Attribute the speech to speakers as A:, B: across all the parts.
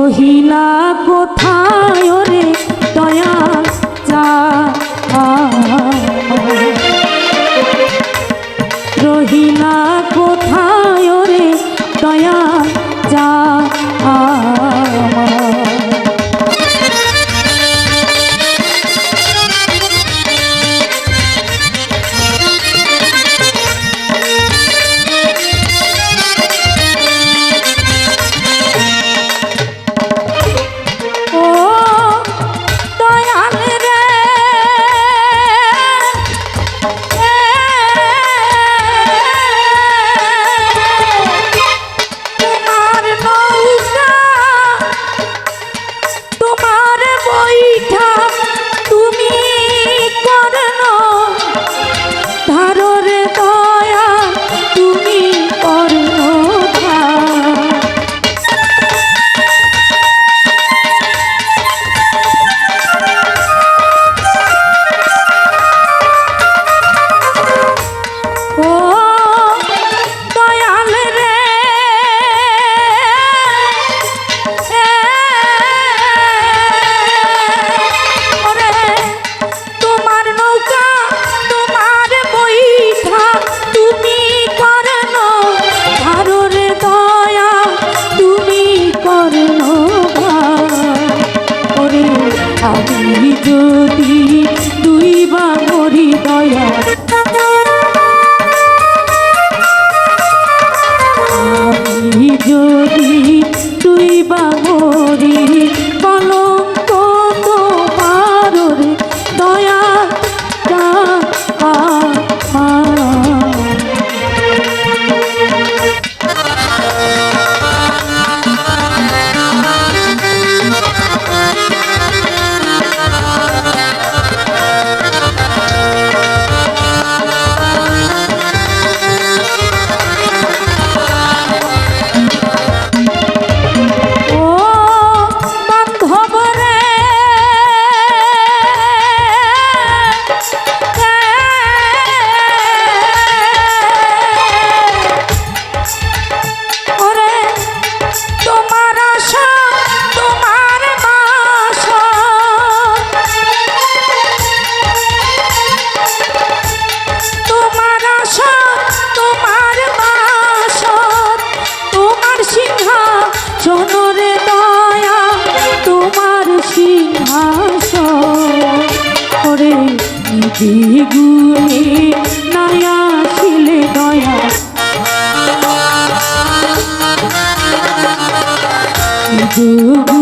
A: কহিনা আমি যদি দুই বা করি দয়া। আমি যদি দুই বা দ্বিগুণে নয়া ছিলে দয়া। দুগুণ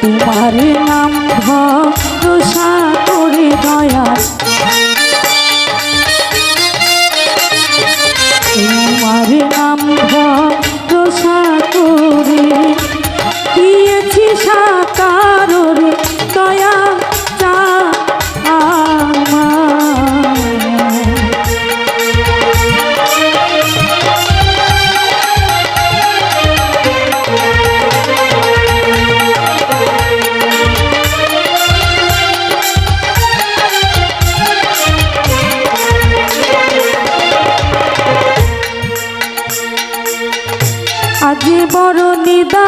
A: তোমার নাম ভরসা বড় নিদা